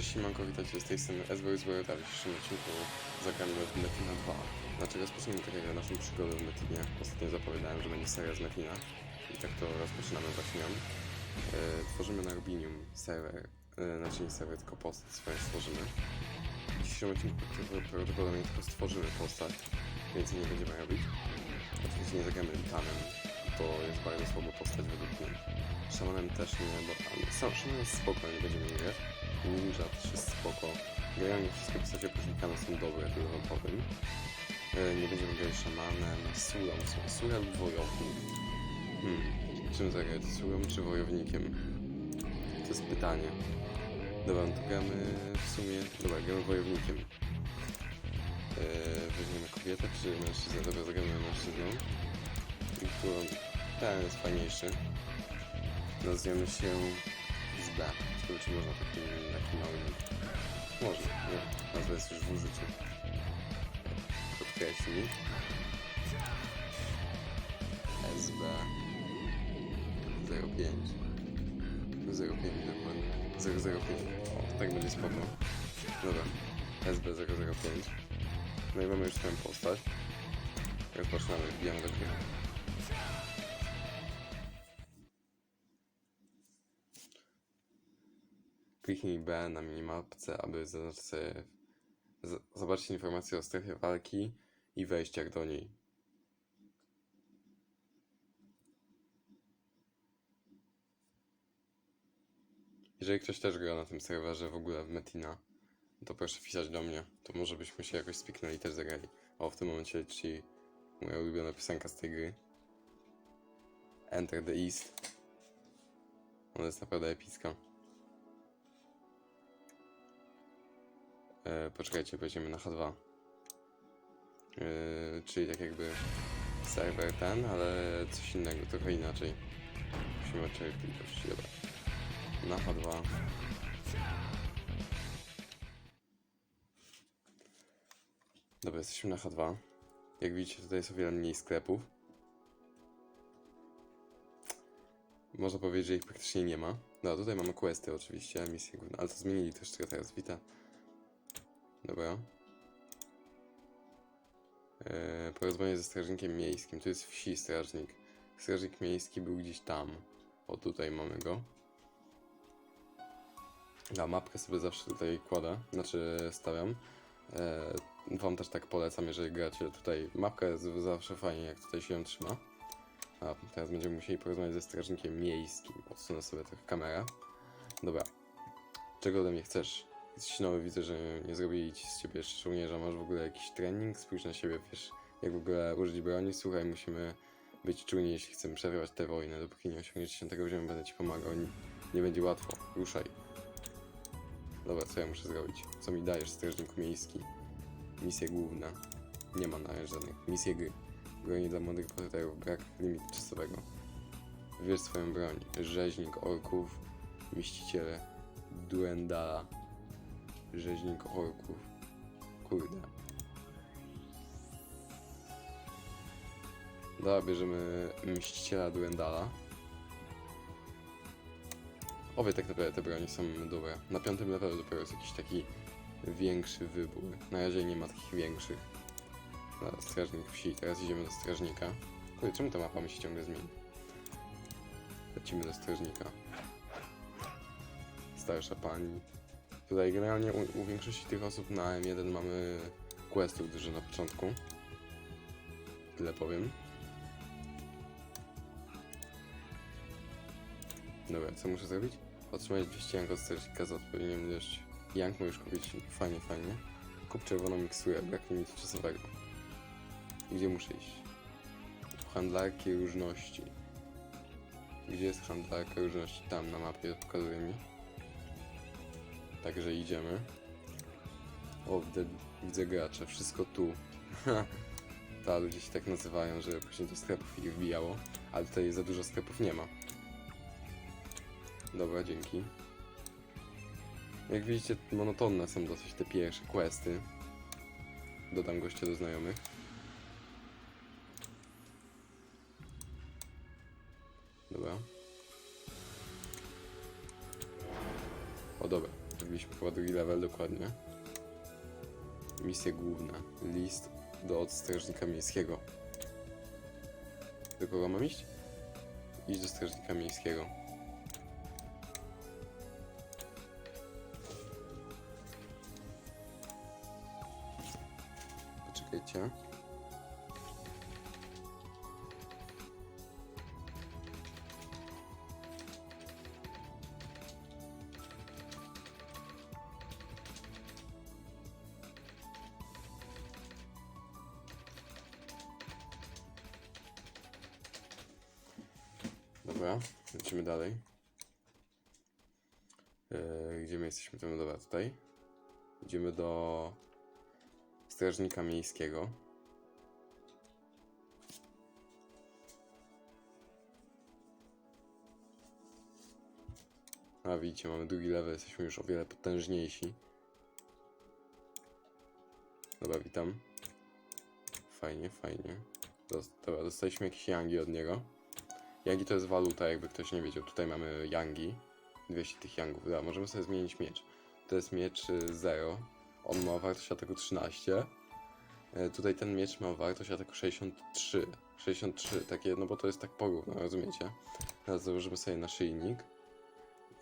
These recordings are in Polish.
Cześć, siemanko, witajcie z tej strony SBU z Wojota. W dzisiejszym odcinku zagramy w Metina 2. Znaczy rozpoczniemy tak jak naszą przygodę w Metinie. Ostatnio zapowiadałem, że będzie seria z Metina. I tak to rozpoczynamy właśnie ją. E, tworzymy na Rubinium serwer, e, znaczy nie serwer, tylko postać swoją stworzymy. W dzisiejszym odcinku pra- prawdopodobnie tylko stworzymy postać. Więcej nie będziemy robić. Oczywiście nie zagramy Litanem. To jest bardzo słaba postać według mnie. Szamanem też nie, bo sam Szaman jest spoko, ale nie będziemy grać. Ninja też jest spoko. Generalnie wszystkie postacie pośnikane są dobre, tyle wam powiem. E, nie będziemy grać szamanem, surą, sura lub wojownik. Hmm, czym zagrać? Surą czy wojownikiem? To jest pytanie. Dobra, no to gramy w sumie... Dobra, gramy wojownikiem. E, weźmiemy kobietę czy mężczyznę? Dobra, zagramy mężczyzną. I którą... Ten jest fajniejszy. Nazwiemy się z B. Ciekawe, czy można taki, taki mały nick. Można, nie. Nazwa jest już w użyciu. Podkreślij. SB 05 05 dokładnie 005 O, tak będzie spoko. Dobra. SB 005 No i mamy już tę postać. Rozpoczynamy, wbijamy do gry Kliknij B na minimapce, aby sobie, zobaczyć informacje o strefie walki i wejściach do niej. Jeżeli ktoś też gra na tym serwerze w ogóle w Metina, to proszę pisać do mnie. To może byśmy się jakoś spiknęli i też zagrali. O, w tym momencie leci moja ulubiona piosenka z tej gry. Enter the East. Ona jest naprawdę epicka. E, poczekajcie, wejdziemy na H2. E, czyli tak jakby serwer ten, ale coś innego, trochę inaczej. Musimy cierpliwość, dobra. Na H2. Dobra, jesteśmy na H2. Jak widzicie, tutaj jest o wiele mniej sklepów. Można powiedzieć, że ich praktycznie nie ma. No, tutaj mamy questy oczywiście, misje główne, ale to zmienili też teraz, wita. Dobra. Eee, porozumienie ze strażnikiem miejskim. Tu jest wsi strażnik. Strażnik miejski był gdzieś tam. O, tutaj mamy go. A mapkę sobie zawsze tutaj kładę, znaczy stawiam. Eee, wam też tak polecam, jeżeli gracie tutaj. Mapka jest zawsze fajnie, jak tutaj się ją trzyma. A teraz będziemy musieli porozmawiać ze strażnikiem miejskim. Odsunę sobie trochę kamerę. Dobra. Czego ode mnie chcesz? Jesteś nowy, widzę, że nie zrobili ci z ciebie żołnierza. Masz w ogóle jakiś trening? Spójrz na siebie, wiesz, jak w ogóle użyć broni. Słuchaj, musimy być czujni, jeśli chcemy przerywać tę wojnę. Dopóki nie osiągniesz 10 poziomu, będę ci pomagał. Nie, nie będzie łatwo. Ruszaj. Dobra, co ja muszę zrobić? Co mi dajesz, strażniku miejski? Misja główna. Nie ma na razie żadnych. Misje gry. Broni dla młodych bohaterów. Brak limitu czasowego. Wybierz swoją broń. Rzeźnik orków. Mściciele. Duendala. Rzeźnik orków. Kurde. Dobra, bierzemy Mściciela Duendala. Obie tak naprawdę te broni są dobre. Na piątym levelu dopiero jest jakiś taki większy wybór. Na razie nie ma takich większych. Dobra, strażnik wsi. Teraz idziemy do strażnika. Kurde, czemu ta mapa mi się ciągle zmieni? Lecimy do strażnika. Starsza pani. Tutaj generalnie u, u większości tych osób na M1 mamy questów dużo na początku. Tyle powiem. Dobra, co muszę zrobić? Otrzymać 200 jank od strażnika za odpowiednią ilość jank możesz kupić. Fajnie, fajnie. Kup czerwoną miksturę, brak limitu czasowego. Gdzie muszę iść? Handlarki różności. Gdzie jest handlarka różności? Tam na mapie pokazuje mi. Także idziemy. O, widzę, widzę gracze, wszystko tu. Ta ludzie się tak nazywają, że później do sklepów ich wbijało. Ale tutaj za dużo sklepów nie ma. Dobra, dzięki. Jak widzicie, monotonne są dosyć te pierwsze questy. Dodam gościa do znajomych. Dobra. O dobra, Wbiliśmy chyba drugi level dokładnie. Misja główna. List do strażnika miejskiego. Do kogo mam iść? Idź do strażnika miejskiego. Poczekajcie. Dobra, lecimy dalej. Yy, gdzie my jesteśmy? To dobra, tutaj. Idziemy do strażnika miejskiego. A widzicie, mamy drugi level, jesteśmy już o wiele potężniejsi. Dobra, witam. Fajnie, fajnie. Dobra, dostaliśmy jakieś yangi od niego. Yangi to jest waluta, jakby ktoś nie wiedział. Tutaj mamy yangi. 200 tych yangów. Dobra, możemy sobie zmienić miecz. To jest miecz 0. On ma wartość ataku 13. E, Tutaj ten miecz ma wartość ataku 63. 63, takie, no bo to jest tak porówno, rozumiecie? Teraz założymy sobie naszyjnik.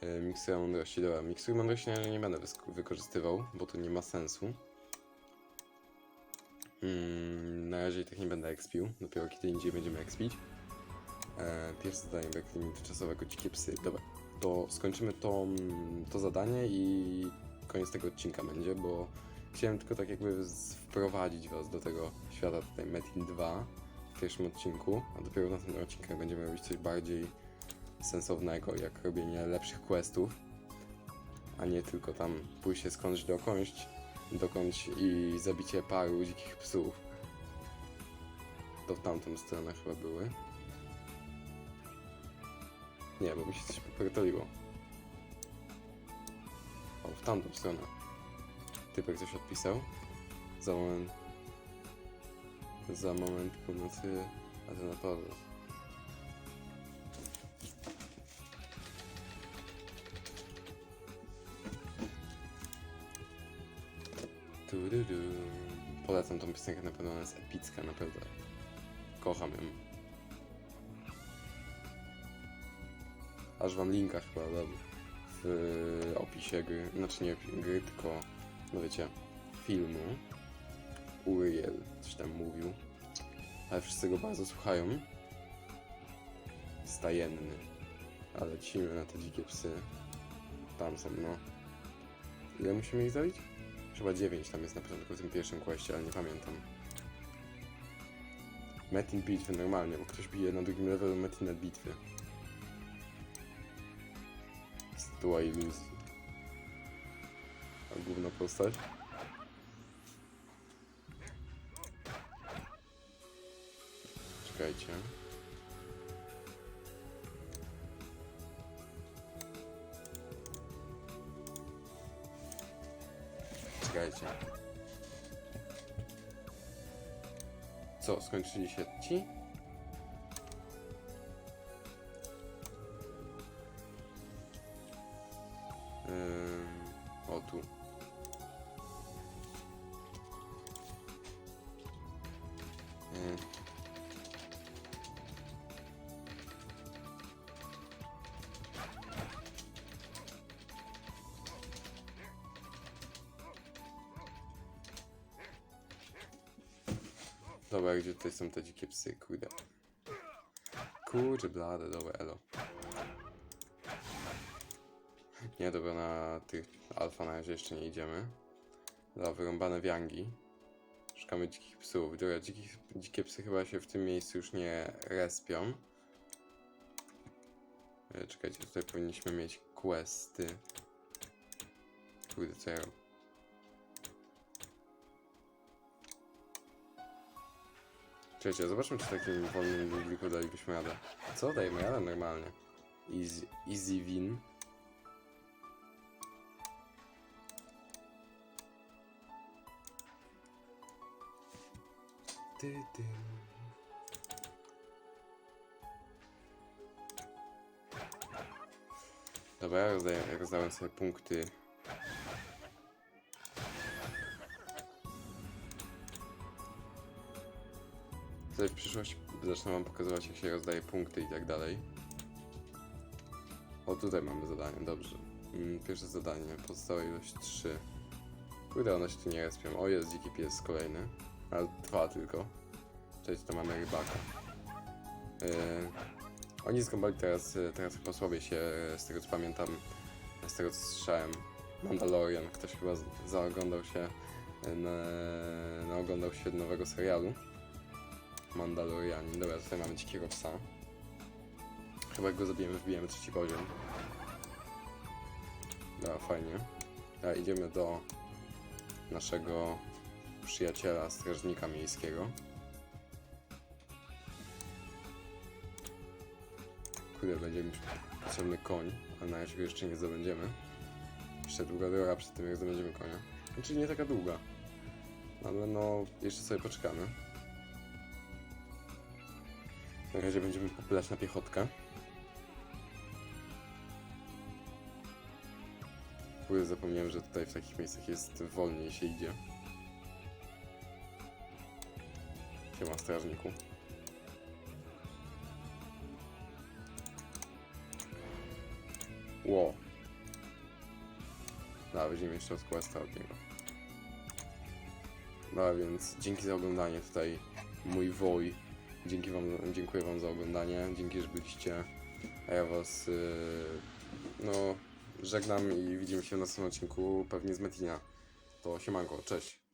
E, Mikstura mądrości, dobra, mikstury mądrości nie będę wykorzystywał, bo to nie ma sensu. Mm, na razie i tak nie będę expił, dopiero kiedy indziej będziemy expić. E, pierwsze zadanie brak limitu czasowego dzikie psy. Dobra, to skończymy to, to zadanie i koniec tego odcinka będzie, bo chciałem tylko tak jakby wprowadzić was do tego świata tutaj Metin 2 w pierwszym odcinku, a dopiero w następnym odcinkach będziemy robić coś bardziej sensownego, jak robienie lepszych questów, a nie tylko tam pójście skądś dokądś, dokądś i zabicie paru dzikich psów. To w tamtą stronę chyba były. Nie, bo mi się coś popierdoliło. O, w tamtą stronę. Typek coś odpisał. Za moment... Za moment północy... A to naprawdę... Tududu. Polecam tą piosenkę, na pewno ona jest epicka, naprawdę. Kocham ją. Aż wam linka chyba dam w opisie gry, znaczy nie gry, tylko, no wiecie, filmu. Uriel coś tam mówił, ale wszyscy go bardzo słuchają. Stajenny. Ale lecimy na te dzikie psy. Tam są, no. Ile musimy ich zabić? Chyba 9 tam jest na początku w tym pierwszym kwestie, ale nie pamiętam. Metin bitwy normalnie, bo ktoś bije na drugim levelu Metin bitwy. Statua iluzji. A główna postać? Czekajcie. Czekajcie. Co, skończyli się ci? Dobra, gdzie tutaj są te dzikie psy, kurde. Kurczę blade, dobra, elo. Nie, dobra, na tych alfa na razie jeszcze nie idziemy. Dobra, wyrąbane wiangi. Szukamy dzikich psów. Dobra, dzikich, dzikie psy chyba się w tym miejscu już nie respią. E, Czekajcie, tutaj powinniśmy mieć questy. Kurde, co ja robię? Czekajcie, zobaczmy, czy takim wolnym Google dalibyśmy radę. Co? Dajemy radę normalnie. Easy, easy win. Ty, ty. Dobra, ja rozdałem sobie punkty Tutaj w przyszłości zacznę wam pokazywać jak się rozdaje punkty i tak dalej. O, tutaj mamy zadanie, dobrze. Mm, Pierwsze zadanie, pozostała ilość 3. Kurde, one się tu nie respią. O, jest dziki pies kolejny. Ale dwa tylko. Cześć, to mamy rybaka. Yy, oni zgąbali teraz, teraz chyba słabiej się, z tego co pamiętam, z tego co słyszałem, Mandalorian. Ktoś chyba zaoglądał się, e, na, naoglądał się nowego serialu. Mandalorianin. Dobra, tutaj mamy dzikiego psa. Chyba jak go zabijemy, wbijemy trzeci poziom. Dobra, fajnie. A idziemy do naszego przyjaciela, strażnika miejskiego. Kurde, będzie mi potrzebny koń, ale na razie go jeszcze nie zdobędziemy. Jeszcze długa droga przed tym, jak zdobędziemy konia. Znaczy nie taka długa. Ale no, jeszcze sobie poczekamy. Na razie będziemy popylać na piechotkę. Kurde, zapomniałem, że tutaj w takich miejscach jest wolniej się idzie. Siema strażniku. Ło. Dobra, będziemy jeszcze od questa od niego. No więc dzięki za oglądanie tutaj mój woj. Dzięki wam, dziękuję wam za oglądanie. Dzięki, że byliście. A ja was yy, no żegnam i widzimy się w następnym odcinku pewnie z Metina. To siemanko, cześć.